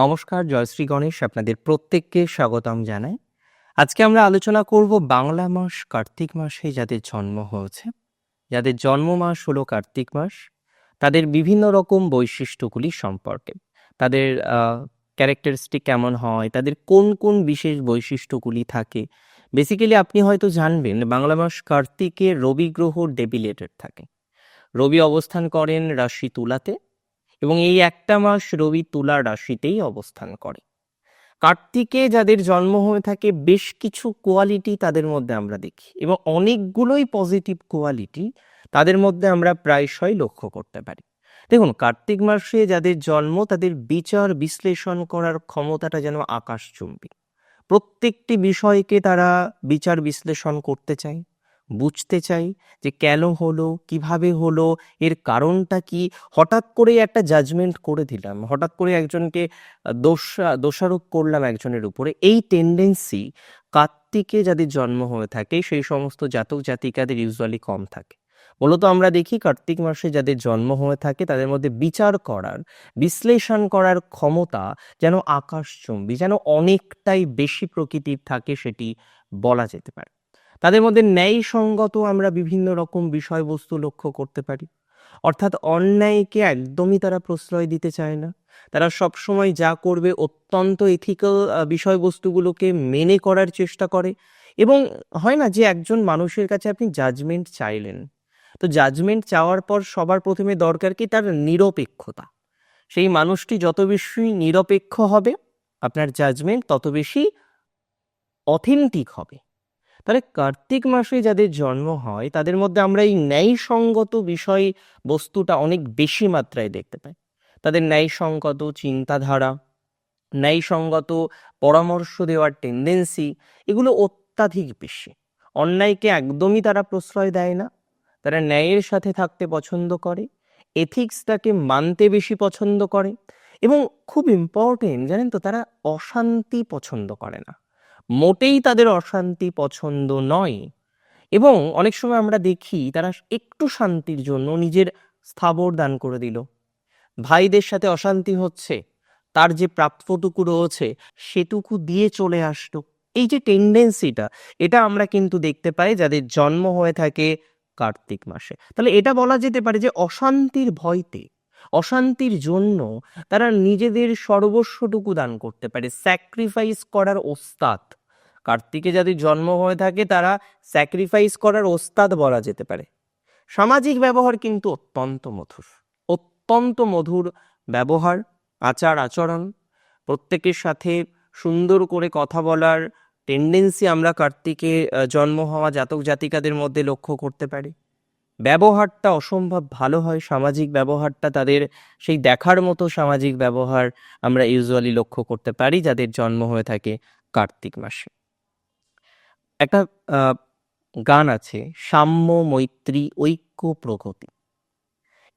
নমস্কার, জয়শ্রী গণেশ আপনাদের প্রত্যেককে স্বাগতম জানাই। আজকে আমরা আলোচনা করব বাংলা মাস, কার্তিক মাসে যাদের জন্ম হয়েছে। যাদের জন্ম মাস হলো কার্তিক মাস, তাদের বিভিন্ন রকম বৈশিষ্ট্যগুলি সম্পর্কে। তাদের ক্যারেক্টারিস্টিক কেমন হয়, তাদের কোন কোন বিশেষ বৈশিষ্ট্যগুলি থাকে। বেসিক্যালি আপনি হয়তো জানবেন বাংলা মাস কার্তিকে রবি গ্রহ ডেবিলেটেড থাকে। রবি অবস্থান করেন রাশি তুলাতে এবং এই একটা মাস রবি তুলা রাশিতেই অবস্থান করে। কার্তিকে যাদের জন্ম হয়ে থাকে, বেশ কিছু কোয়ালিটি তাদের মধ্যে আমরা দেখি এবং অনেকগুলোই পজিটিভ কোয়ালিটি তাদের মধ্যে আমরা প্রায়শই লক্ষ্য করতে পারি। দেখুন, কার্তিক মাসে যাদের জন্ম, তাদের বিচার, বিশ্লেষণ করার ক্ষমতাটা যেন আকাশচুম্বী। প্রত্যেকটি বিষয়কে তারা বিচার বিশ্লেষণ করতে চায়। বুঝতে চাই যে কেন হলো, কীভাবে হলো, এর কারণটা কি? হঠাৎ করে একটা জাজমেন্ট করে দিলাম। হঠাৎ করে একজনকে দোষ, দোষারোপ করলাম একজনের উপরে। এই টেন্ডেন্সি কার্তিকে যাদের জন্ম হয়ে থাকে, সেই সমস্ত জাতক জাতিকাদের ইউজুয়ালি কম থাকে। মূলত আমরা দেখি কার্তিক মাসে যাদের জন্ম হয়ে থাকে, তাদের মধ্যে বিচার করার, বিশ্লেষণ করার ক্ষমতা যেন আকাশচুম্বী, যেন অনেকটাই বেশি প্রকৃতির থাকে সেটি বলা যেতে পারে। তাদের মধ্যে ন্যায়সঙ্গত আমরা বিভিন্ন রকম বিষয়বস্তু লক্ষ্য করতে পারি। অর্থাৎ অন্যায়কে একদমই তারা প্রশ্রয় দিতে চায় না। তারা সবসময় যা করবে অত্যন্ত এথিক্যাল বিষয়বস্তুগুলোকে মেনে করার চেষ্টা করে। এবং হয় না যে একজন মানুষের কাছে আপনি জাজমেন্ট চাইলেন। তো জাজমেন্ট চাওয়ার পর সবার প্রথমে দরকার কি তার নিরপেক্ষতা? সেই মানুষটি যত বেশি নিরপেক্ষ হবে, আপনার জাজমেন্ট তত বেশি অথেন্টিক হবে। তাহলে কার্তিক মাসে যাদের জন্ম হয়, তাদের মধ্যে আমরা এই ন্যায়সঙ্গত বিষয় বস্তুটা অনেক বেশি মাত্রায় দেখতে পাই। তাদের ন্যায়সঙ্গত চিন্তাধারা, ন্যায়সঙ্গত পরামর্শ দেওয়ার টেন্ডেন্সি এগুলো অত্যাধিক বেশি। অন্যায়কে একদমই তারা প্রশ্রয় দেয় না। তারা ন্যায়ের সাথে থাকতে পছন্দ করে এথিক্সটাকে মানতে বেশি পছন্দ করে এবং খুব ইম্পর্টেন্ট জানেন তো, তারা অশান্তি পছন্দ করে না। মোটেই তাদের অশান্তি পছন্দ নয়। এবং অনেক সময় আমরা দেখি তারা একটু শান্তির জন্য নিজের স্থাবর দান করে দিল। ভাইদের সাথে অশান্তি হচ্ছে, তার যে প্রাপ্যটুকু রয়েছে সেটুকু দিয়ে চলে আসলো। এই যে টেন্ডেন্সিটা এটা আমরা কিন্তু দেখতে পাই যাদের জন্ম হয়ে থাকে কার্তিক মাসে। তাহলে এটা বলা যেতে পারে যে অশান্তির ভয়তে অশান্তির জন্য তারা নিজেদের সর্বস্বটুকু দান করতে পারে। স্যাক্রিফাইস করার ওস্তাদ। কার্তিকে যাদের জন্ম হয়ে থাকে তারা স্যাক্রিফাইস করার ওস্তাদ বলা যেতে পারে। সামাজিক ব্যবহার কিন্তু অত্যন্ত মধুর। অত্যন্ত মধুর ব্যবহার, আচার, আচরণ। প্রত্যেকের সাথে সুন্দর করে কথা বলার টেন্ডেন্সি আমরা কার্তিকে জন্ম হওয়া জাতক জাতিকাদের মধ্যে লক্ষ্য করতে পারি। ব্যবহারটা অসম্ভব ভালো হয়, সামাজিক ব্যবহারটা তাদের সেই দেখার মতো সামাজিক ব্যবহার আমরা ইউজুয়ালি লক্ষ্য করতে পারি যাদের জন্ম হয়ে থাকে কার্তিক মাসে। একটা গান আছে, সাম্য মৈত্রী ঐক্য প্রগতি।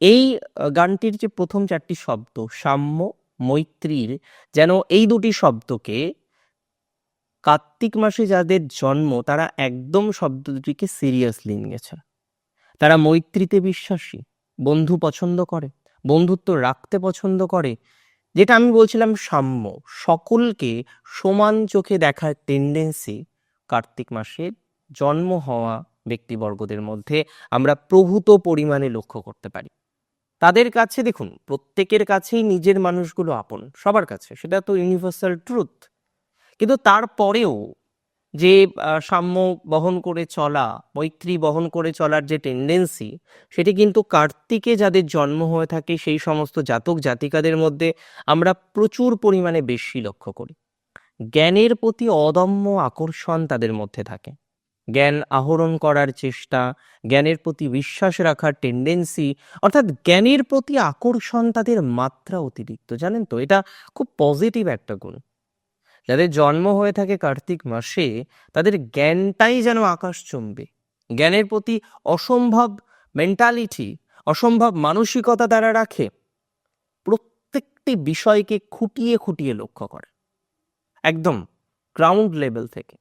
এই গানটির যে প্রথম চারটি শব্দ, সাম্য মৈত্রীর, যেন এই দুটি শব্দকে কার্তিক মাসে যাদের জন্ম তারা একদম শব্দ দুটিকে সিরিয়াসলি নিয়েছে। তারা মৈত্রীতে বিশ্বাসী, বন্ধু পছন্দ করে, বন্ধুত্ব রাখতে পছন্দ করে। যেটা আমি বলছিলাম সাম্য, সকলকে সমান চোখে দেখার টেন্ডেন্সি কার্তিক মাসে জন্ম হওয়া ব্যক্তিবর্গদের মধ্যে আমরা প্রভূত পরিমাণে লক্ষ্য করতে পারি। তাদের কাছে দেখুন, প্রত্যেকের কাছেই নিজের মানুষগুলো আপন, সবার কাছে, সেটা তো ইউনিভার্সাল ট্রুথ কিন্তু তারপরেও যে সাম্য বহন করে চলা, মৈত্রী বহন করে চলার যে টেন্ডেন্সি সেটি কিন্তু কার্তিকে যাদের জন্ম হয়ে থাকে, সেই সমস্ত জাতক জাতিকাদের মধ্যে আমরা প্রচুর পরিমাণে বেশি লক্ষ্য করি। জ্ঞানের প্রতি অদম্য আকর্ষণ তাদের মধ্যে থাকে। জ্ঞান আহরণ করার চেষ্টা, জ্ঞানের প্রতি বিশ্বাস রাখার টেন্ডেন্সি অর্থাৎ জ্ঞানের প্রতি আকর্ষণ তাদের মাত্রা অতিরিক্ত, জানেন তো? এটা খুব পজিটিভ একটা গুণ। যাদের জন্ম হয়ে থাকে কার্তিক মাসে, তাদের জ্ঞানটাই যেন আকাশচুম্বী। জ্ঞানের প্রতি অসম্ভব মেন্টালিটি অসম্ভব মানসিকতা তারা রাখে, প্রত্যেকটি বিষয়কে খুঁটিয়ে খুঁটিয়ে লক্ষ্য করে। একদম গ্রাউন্ড লেভেল থেকে।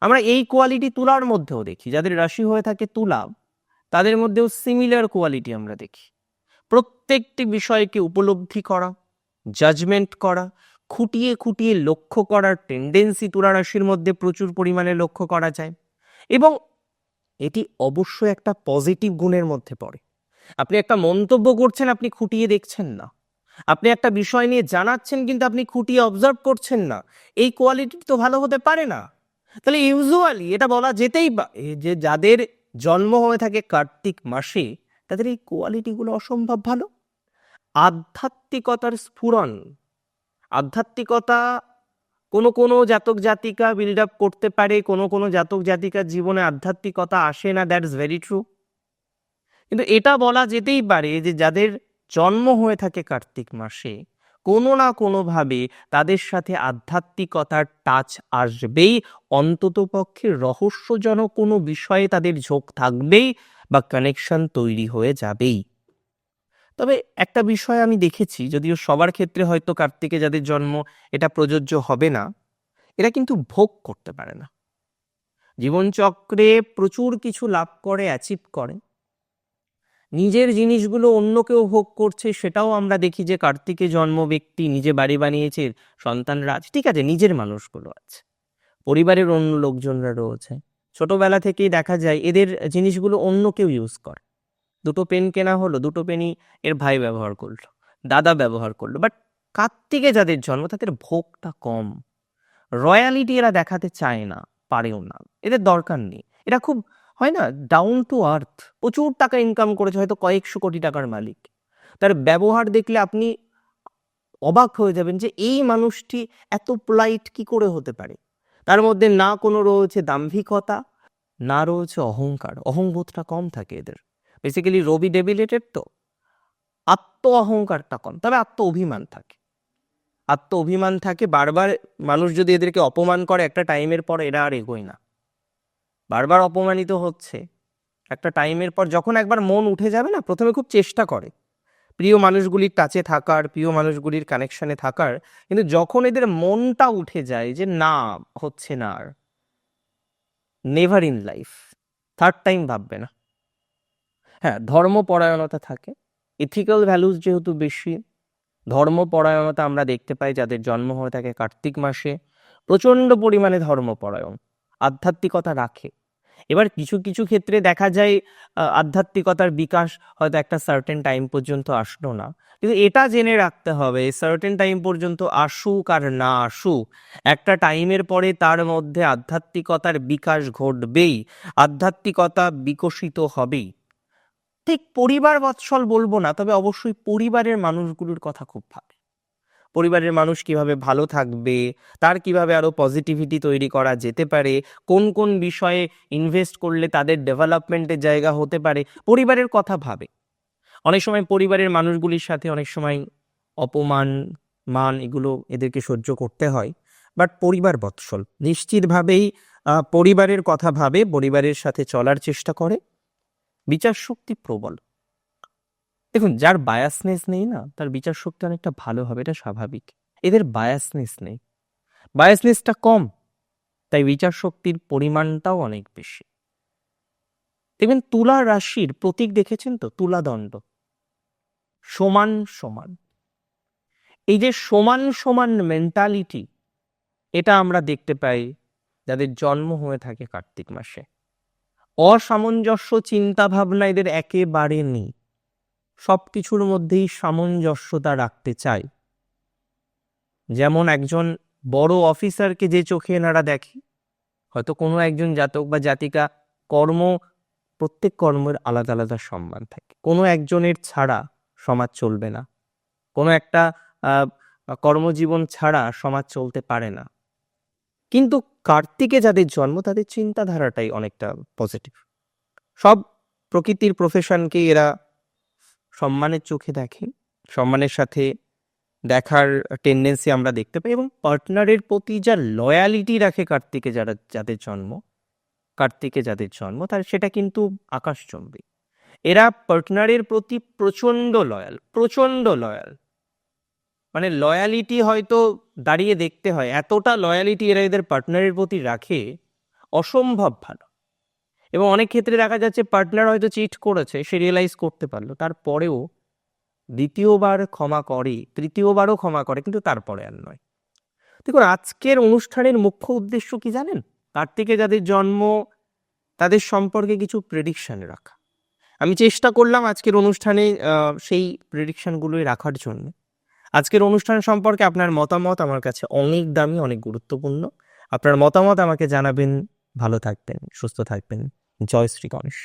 আমরা এই কোয়ালিটি তুলার মধ্যেও দেখি। যাদের রাশি হয়ে থাকে তুলা, তাদের মধ্যেও সিমিলার কোয়ালিটি আমরা দেখি। প্রত্যেকটি বিষয়কে উপলব্ধি করা জাজমেন্ট করা খুঁটিয়ে খুঁটিয়ে লক্ষ্য করার টেন্ডেন্সি তুলা রাশির মধ্যে প্রচুর পরিমাণে লক্ষ্য করা যায়। এবং এটি অবশ্যই একটা পজিটিভ গুণের মধ্যে পড়ে। আপনি একটা মন্তব্য করছেন, আপনি খুঁটিয়ে দেখছেন না। আপনি একটা বিষয় নিয়ে জানাচ্ছেন, কিন্তু আপনি খুঁটিয়ে অবজার্ভ করছেন না। এই কোয়ালিটি তো ভালো হতে পারে না। তাহলে ইউজুয়ালি এটা বলা যেতেই যে যাদের জন্ম হয়ে থাকে কার্তিক মাসে, তাদের এই কোয়ালিটিগুলো অসম্ভব ভালো। আধ্যাত্মিকতার স্ফুরণ আধ্যাত্মিকতা কোনো কোনো জাতক জাতিকা বিল্ড আপ করতে পারে, কোনো কোনো জাতক জাতিকার জীবনে আধ্যাত্মিকতা আসে না দ্যাটস ভেরি ট্রু কিন্তু এটা বলা যেতেই পারে যে যাদের জন্ম হয়ে থাকে কার্তিক মাসে, কোনো না কোনোভাবে তাদের সাথে আধ্যাত্মিকতার টাচ আসবেই, অন্তত পক্ষে রহস্যজনক কোনো বিষয়ে তাদের ঝোঁক থাকবেই বা কানেকশন তৈরি হয়ে যাবেই। তবে একটা বিষয় আমি দেখেছি, যদিও সবার ক্ষেত্রে হয়তো কার্তিকে যাদের জন্ম এটা প্রযোজ্য হবে না, এরা কিন্তু ভোগ করতে পারে না। জীবনচক্রে প্রচুর কিছু লাভ করে অ্যাচিভ করে। নিজের জিনিসগুলো অন্য কেউ ভোগ করছে, সেটাও আমরা দেখি যে কার্তিকে জন্ম ব্যক্তি নিজে বাড়ি বানিয়েছে, সন্তানরা আছে, ঠিক আছে, নিজের মানুষগুলো আছে, পরিবারের অন্য লোকজনরা রয়েছে। ছোটবেলা থেকেই দেখা যায় এদের জিনিসগুলো অন্য কেউ ইউজ করে। দুটো পেন কেনা হলো, দুটো পেনই এর ভাই ব্যবহার করল, দাদা ব্যবহার করল। বাট কার্তিকে যাদের জন্ম, তাদের ভোগটা কম। রয়্যালিটি এরা দেখাতে চায় না, পারেও না। এদের দরকার নেই। এরা খুব, হয় না ডাউন টু আর্থ প্রচুর টাকা ইনকাম করেছে, হয়তো কয়েকশো কোটি টাকার মালিক। তার ব্যবহার দেখলে আপনি অবাক হয়ে যাবেন যে এই মানুষটি এত পোলাইট কি করে হতে পারে? তার মধ্যে না কোনো রয়েছে দাম্ভিকতা, না রয়েছে অহংকার। অহংবোধটা কম থাকে এদের। বেসিক্যালি রবি ডেবিলেটেড তো। আত্ম অহংকারটা কম তবে আত্ম অভিমান থাকে। আত্ম অভিমান থাকে, বারবার মানুষ যদি এদেরকে অপমান করে, একটা টাইমের পর এরা আর এগোয় না। বারবার অপমানিত হচ্ছে, একটা টাইমের পর যখন একবার মন উঠে যাবে না, প্রথমে খুব চেষ্টা করে। প্রিয় মানুষগুলির টাচে থাকার, প্রিয় মানুষগুলির কানেকশনে থাকার, কিন্তু যখন এদের মনটা উঠে যায় যে না, হচ্ছে না আর। Never in life third time ভাববে না। হ্যাঁ ধর্মপরায়ণতা থাকে। ইথিক্যাল ভ্যালুস যেহেতু বেশি, ধর্মপরায়ণতা আমরা দেখতে পাই যাদের জন্ম হয়ে থাকে কার্তিক মাসে। প্রচণ্ড পরিমাণে ধর্মপরায়ণ, আধ্যাত্মিকতা রাখে। এবার কিছু কিছু ক্ষেত্রে দেখা যায় আধ্যাত্মিকতার বিকাশ হয়তো একটা সার্টেন টাইম পর্যন্ত আসলো না। কিন্তু এটা জেনে রাখতে হবে সার্টেন টাইম পর্যন্ত আসুক আর না আসুক, একটা টাইমের পরে তার মধ্যে আধ্যাত্মিকতার বিকাশ ঘটবেই, আধ্যাত্মিকতা বিকশিত হবেই। ঠিক পরিবার বৎসল বলব না, তবে অবশ্যই পরিবারের মানুষগুলোর কথা খুব ভাবে। পরিবারের মানুষ কীভাবে ভালো থাকবে, তার কীভাবে আরও পজিটিভিটি তৈরি করা যেতে পারে, কোন কোন বিষয়ে ইনভেস্ট করলে তাদের ডেভেলপমেন্টের জায়গা হতে পারে, পরিবারের কথা ভাবে। অনেক সময় পরিবারের মানুষগুলির সাথে অনেক সময় অপমান, মান এগুলো এদেরকে সহ্য করতে হয় বাট পরিবার বৎসল। নিশ্চিতভাবেই পরিবারের কথা ভাবে, পরিবারের সাথে চলার চেষ্টা করে বিচার শক্তি প্রবল। দেখুন, যার বায়াসনেস নেই না, তার বিচার শক্তি অনেকটা ভালো হবে, এটা স্বাভাবিক। এদের বায়াসনেস নেই। বায়াসনেসটা কম, তাই বিচার শক্তির পরিমাণটাও অনেক বেশি। দেখবেন, তুলা রাশির প্রতীক দেখেছেন তো? তুলা দণ্ড। সমান সমান। এই যে সমান সমান মেন্টালিটি এটা আমরা দেখতে পাই যাদের জন্ম হয়ে থাকে কার্তিক মাসে। অসামঞ্জস্য চিন্তা ভাবনা এদের একেবারে নেই। সব কিছুর মধ্যেই সামঞ্জস্যতা রাখতে চায়। যেমন একজন বড় অফিসারকে যে চোখে এনারা দেখে, হয়তো কোনো একজন জাতক বা জাতিকা কর্ম, প্রত্যেক কর্মের আলাদা আলাদা সম্মান থাকে। কোনো একজনের ছাড়া সমাজ চলবে না। কোনো একটা কর্মজীবন ছাড়া সমাজ চলতে পারে না। কিন্তু কার্তিকে যাদের জন্ম, তাদের চিন্তাধারাটাই অনেকটা পজিটিভ সব প্রকৃতির প্রফেশনকে এরা সম্মানের চোখে দেখে, সম্মানের সাথে দেখার টেন্ডেন্সি আমরা দেখতে পাই এবং পার্টনারের প্রতি যা লয়ালিটি রাখে কার্তিকে যারা, যাদের জন্ম, কার্তিকে যাদের জন্ম, তার সেটা কিন্তু আকাশচম্বী। এরা পার্টনারের প্রতি প্রচণ্ড লয়াল প্রচণ্ড লয়াল মানে লয়ালিটি হয়তো দাঁড়িয়ে দেখতে হয়। এতটা লয়ালিটি এরা এদের পার্টনারের প্রতি রাখে অসম্ভব ভালো। এবং অনেক ক্ষেত্রে দেখা যাচ্ছে পার্টনার হয়তো চিট করেছে, সে রিয়েলাইজ করতে পারল। তারপরেও দ্বিতীয়বার ক্ষমা করে, তৃতীয়বারও ক্ষমা করে, কিন্তু তারপরে আর নয়। দেখুন, আজকের অনুষ্ঠানের মুখ্য উদ্দেশ্য কি জানেন? কার্তিকে যাদের জন্ম, তাদের সম্পর্কে কিছু প্রেডিকশন রাখা। আমি চেষ্টা করলাম আজকের অনুষ্ঠানে সেই প্রেডিকশনগুলোই রাখার জন্য। আজকের অনুষ্ঠান সম্পর্কে আপনার মতামত আমার কাছে অনেক দামি, অনেক গুরুত্বপূর্ণ। আপনার মতামত আমাকে জানাবেন। ভালো থাকবেন, সুস্থ থাকবেন। জয় শ্রী গণেশ।